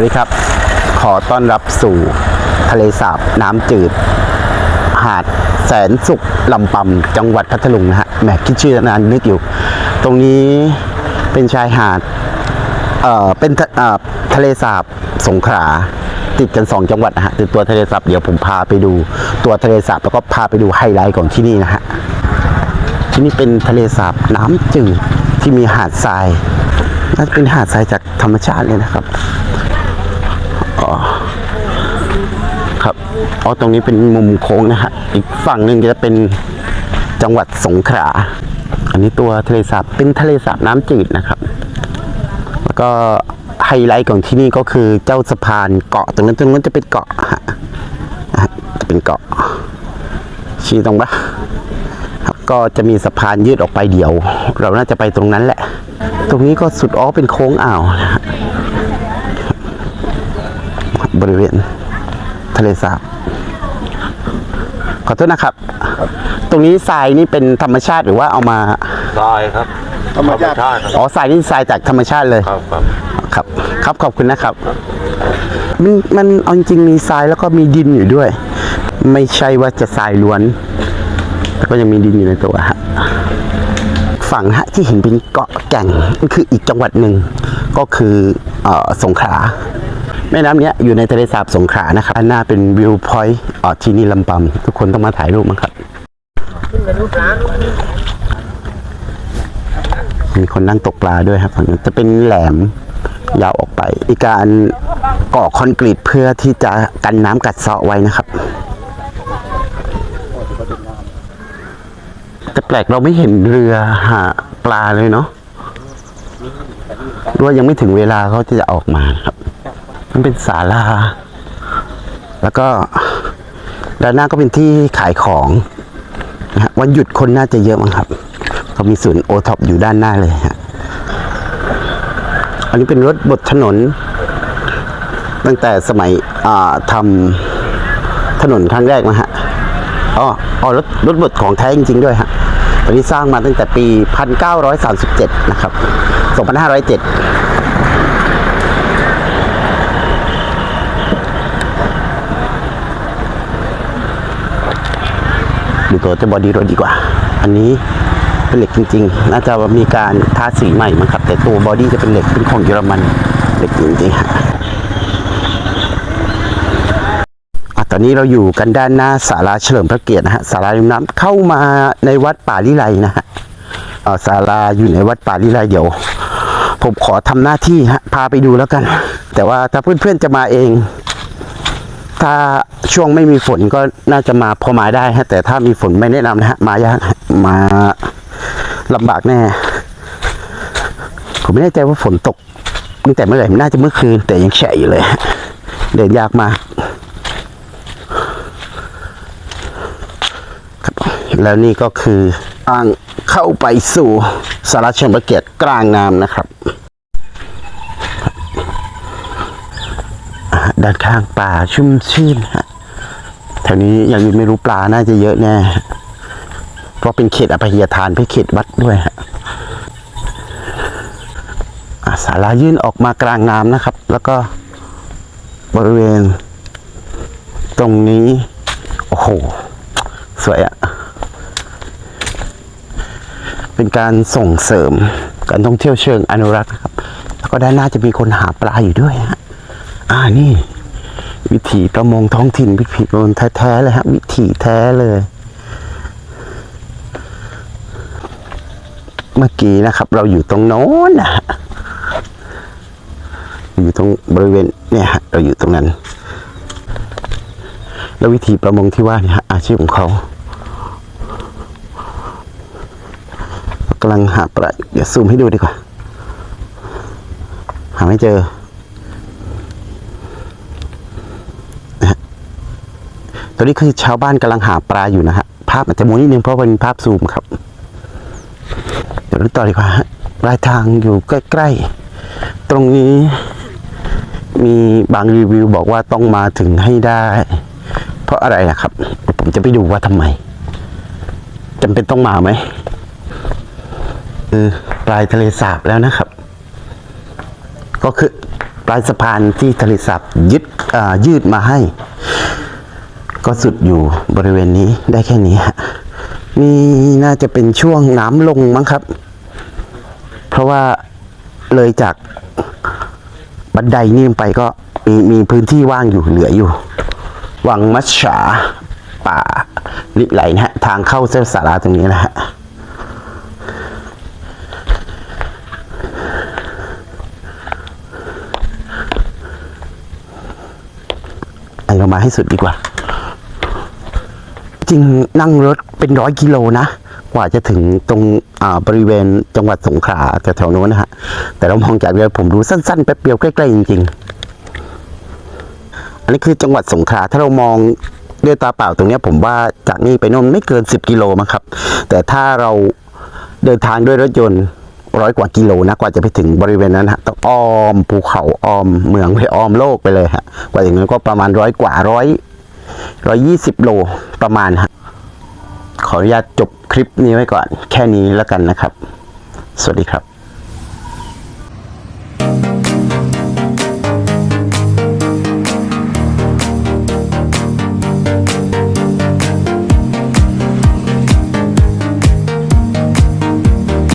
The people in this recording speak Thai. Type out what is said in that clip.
วัสดีครับ ขอต้อนรับสู่ทะเลสาบน้ำจืด หาดแสนสุขลำปำจังหวัดพัทลุงนะฮะแหมคิดชื่อนานนึกอยู่ ตรงนี้เป็นชายหาดเอ่อเป็นทะเอ่อทะเลสาบสงขลาติดกันสองจังหวัดนะฮะติดตัวทะเลสาบเดี๋ยวผมพาไปดูตัวทะเลสาบแล้วก็พาไปดูไฮไลท์ของที่นี่นะฮะที่นี่เป็นทะเลสาบน้ำจืดที่มีหาดทรายน่าจะเป็นหาดทรายจากธรรมชาติเลยนะครับอ๋อ ครับอ๋อตรงนี้เป็นมุมโค้งนะฮะอีกฝั่งหนึ่งจะเป็นจังหวัดสงขลาอันนี้ตัวทะเลสาบเป็นทะเลสาบน้ำจืดนะครับ แล้วก็ไฮไลท์ของที่นี่ก็คือเจ้าสะพานเกาะตรงนั้นตรงนั้นจะเป็นเกาะฮะจะเป็นเกาะชี้ตรงปะครับก็จะมีสะพานยืดออกไปเดียว เราน่าจะไปตรงนั้นแหละ ตรงนี้ก็สุดอ๋อเป็นโค้งอ่าวนะฮะบริเวณ ทะเลสาบขอโทษนะครับ ตรงนี้ทรายนี่เป็นธรรมชาติหรือว่าเอามาทรายครับธรรมชาติครับอ๋อทรายนี่ทรายจากธรรมชาติเลยครับครับครับครับขอบคุณนะครับ มันมันเอาจริงๆมีทรายแล้วก็มีดินอยู่ด้วย ไม่ใช่ว่าจะทรายล้วนแล้วก็ยังมีดินอยู่ในตัวฮะฝั่งฮะที่เห็นเป็นเกาะแก่งก็คืออีกจังหวัดหนึ่งก็คือเออสงขลา แม่น้ำเนี้ยอยู่ในทะเลสาบสงขลานะครับด้านหน้าเป็นวิวพอยต์ออที่นี่ลำปำทุกคนต้องมาถ่ายรูปมั้งครับ มีคนนั่งตกปลาด้วยครับฝั่งนั้นจะเป็นแหลมยาวออกไป อีกการก่อคอนกรีตเพื่อที่จะกันน้ำกัดเซาะไว้นะครับแต่แปลกเราไม่เห็นเรือหาปลาเลยเนาะด้วยยังไม่ถึงเวลาเขาจะออกมาครับ มันเป็นศาลา แล้วก็ด้านหน้าก็เป็นที่ขายของนะฮะวันหยุดคนน่าจะเยอะมั้งครับเขามีศูนย์โอท็อปอยู่ด้านหน้าเลยฮะอันนี้เป็นรถบดถนน ตั้งแต่สมัยทำถนนครั้งแรกนะฮะอ๋ออ๋อรถรถบดของแท้จริงๆด้วยฮะตอนนี้สร้างมาตั้งแต่ปี 1937 นะครับ 2507 ดู ตัวเจะบอดี้รถดีกว่า อันนี้เป็นเหล็กจริงๆ น่าจะมีการทาสีใหม่มั้งครับ แต่ตัวบอดี้จะเป็นเหล็กเป็นของเยอรมันเหล็กจริงๆอะตอนนี้เราอยู่กันด้านหน้าศาลาเฉลิมพระเกียรตินะฮะศาลาริมน้ำเข้ามาในวัดป่าลิไลนะฮะศาลาอยู่ในวัดป่าลิไลเดี๋ยว ผมขอทำหน้าที่ฮะพาไปดูแล้วกัน แต่ว่าถ้าเพื่อนๆจะมาเอง ถ้าช่วงไม่มีฝนก็น่าจะมาพอมาได้ฮะแต่ถ้ามีฝนไม่แนะนำนะฮะมายากมาลำบากแน่ ผมไม่แน่ใจว่าฝนตกตั้งแต่เมื่อไหร่น่าจะเมื่อคืน แต่ยังแฉะอยู่เลยเดินยากมากแล้วนี่ก็คือทางเข้าไปสู่สาราเฉลิมพระเกียรติกลางน้ำนะครับ ด้านข้างป่าชุ่มชื่นฮะแถวนี้ยังไม่รู้ปลาน่าจะเยอะแน่เพราะเป็นเขตอภัยทานเป็นเขตวัดด้วยฮะอะศาลายื่นออกมากลางน้ำนะครับ แล้วก็บริเวณ ตรงนี้ โอ้โห สวยอะเป็นการส่งเสริมการท่องเที่ยวเชิงอนุรักษ์ครับ แล้วก็ด้านหน้าจะมีคนหาปลาอยู่ด้วยฮะ อ่านี่ วิถีประมงท้องถิ่นวิถีประมงแท้ๆเลยฮะ วิถีแท้เลย เมื่อกี้นะครับ เราอยู่ตรงโน้นนะฮะอยู่ตรงบริเวณเนี่ยฮะเราอยู่ตรงนั้น แล้ววิธีประมงที่ว่าเนี่ยฮะอาชีพของเขากำลังหาปลาเดี๋ยวซูมให้ดูดีกว่า หาไม่เจอ ตอนนี้คือชาวบ้านกำลังหาปลาอยู่นะฮะ ภาพอาจจะมัวนิดนึงเพราะเป็นภาพซูมครับ เดี๋ยวดูต่อดีกว่าฮะปลายทางอยู่ใกล้ๆ ตรงนี้มีบางรีวิวบอกว่าต้องมาถึงให้ได้ เพราะอะไรนะครับเดี๋ยวผมจะไปดูว่าทำไมจำเป็นต้องมาไหมคือปลายทะเลสาบแล้วนะครับ ก็คือปลายสะพานที่ทะเลสาบยึดยืดมาให้ ก็สุดอยู่บริเวณนี้ได้แค่นี้ฮะนี่น่าจะเป็นช่วงน้ำลงมั้งครับ เพราะว่าเลยจากบันไดนี่ลงไปก็มีมีพื้นที่ว่างอยู่เหลืออยู่ วังมัชฉาป่าลิไหลนะฮะ ทางเข้าเส้นสาราตรงนี้นะฮะไอามาให้สุดดีกว่า จริงนั่งรถเป็นร้อยกิโลนะ กว่าจะถึงตรงอ่าบริเวณจังหวัดสงขลาแถวๆโน้นนะฮะ แต่เรามองจากเรือผมดูสั้นๆแป๊บเดียวใกล้ๆจริง ๆ อันนี้คือจังหวัดสงขลาถ้าเรามองด้วยตาเปล่าตรงเนี้ยผมว่าจากนี่ไปโน่นไม่เกิน 10 กิโลมั้งครับ แต่ถ้าเราเดินทางด้วยรถยนต์ร้อยกว่ากิโลนะกว่าจะไปถึงบริเวณนั้นฮะต้องอ้อมภูเขาอ้อมเมืองไปอ้อมโลกไปเลยฮะกว่าอย่างนั้นก็ประมาณร้อยกว่าร้อย ร้อยยี่สิบโลประมาณฮะขออนุญาตจบคลิปนี้ไว้ก่อน แค่นี้แล้วกันนะครับ สวัสดีครับ